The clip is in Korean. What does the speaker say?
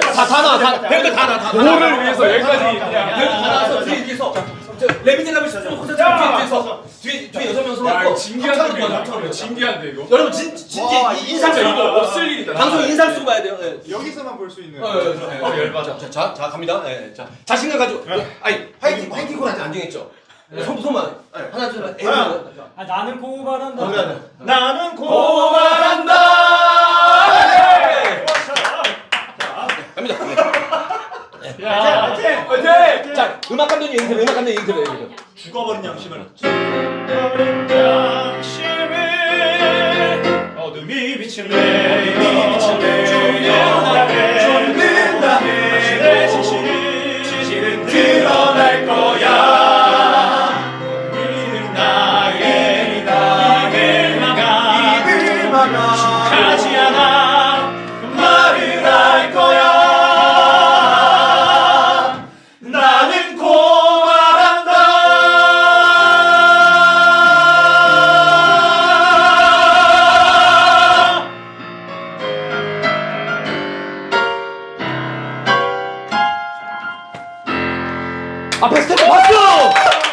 다 나와 다 배우들 다 나와 다 나와 뭐를 위해서 여기까지 그냥 배우들 다 나와서 뒤에 뒤에서 저씨 콘서트 뒤에 뒤에서 뒤에 뒤에 여섯 명 이거 진기한데 이거 진기한데 이거 여러분 진 진짜 이 인상 진짜 쓰고 이거 없을 일이다 방송 인상 쓰고 가야 돼요. 예. 여기서만 볼 수 있는. 어, 어, 어, 어, 열받아. 자, 자, 자, 갑니다. 예, 자, 자신감 가지고. 아니, 화이팅, 화이팅 콜한테 안 정했죠. 손, 손만. 하나, 둘, 셋. 아 나는 고발한다. 어, 나는 고발한다. 갑니다. 야, 화이팅! 화이팅! 자, 음악 감독님 인터뷰, 음악 감독님 인터뷰. 인터뷰. 죽어버린 양심을. 어둠이 비치네 어둠이 비치네. 조명하게 쫓는다네. 당신의 진실은 진실은 드러날 거야. 박수! 와, 뭐.